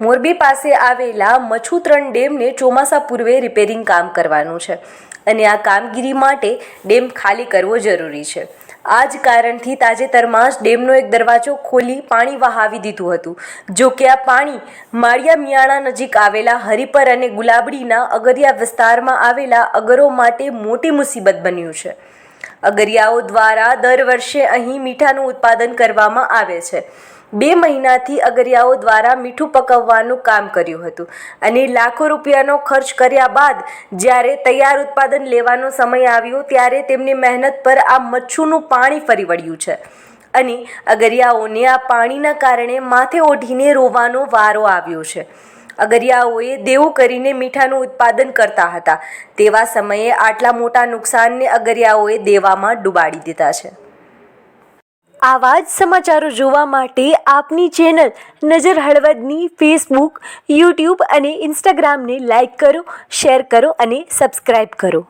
મોરબી પાસે આવેલા મછુત્રણ ડેમને ચોમાસા પૂર્વે રિપેરિંગ કામ કરવાનું છે અને આ કામગીરી માટે ડેમ ખાલી કરવો જરૂરી છે. આ જ કારણથી તાજેતરમાં જ ડેમનો એક દરવાજો ખોલી પાણી વહાવી દીધું હતું. જો કે આ પાણી માળિયા મિયાણા નજીક આવેલા હરિપર અને ગુલાબડીના અગરિયા વિસ્તારમાં આવેલા અગરો માટે મોટી મુસીબત બન્યું છે. અગરિયાઓ દ્વારા દર વર્ષે અહીં મીઠાનું ઉત્પાદન કરવામાં આવે છે. બે મહિનાથી અગરિયાઓ દ્વારા મીઠું પકવવાનું કામ કર્યું હતું અને લાખો રૂપિયાનો ખર્ચ કર્યા બાદ જ્યારે તૈયાર ઉત્પાદન લેવાનો સમય આવ્યો ત્યારે તેમની મહેનત પર આ મચ્છુનું પાણી ફરી વળ્યું છે. અને અગરિયાઓને આ પાણીના કારણે માથે ઓઢીને રોવાનો વારો આવ્યો છે. અગરિયાઓએ દેવું કરીને મીઠાનું ઉત્પાદન કરતા હતા. તેવા સમયે આટલા મોટા નુકસાનને અગરિયાઓએ દેવામાં ડૂબાડી દીધા છે. આવા જ સમાચારો જોવા માટે આપની ચેનલ નજર હળવદની ફેસબુક, યુટ્યુબ અને ઇન્સ્ટાગ્રામને લાઈક કરો, શેર કરો અને સબસ્ક્રાઈબ કરો.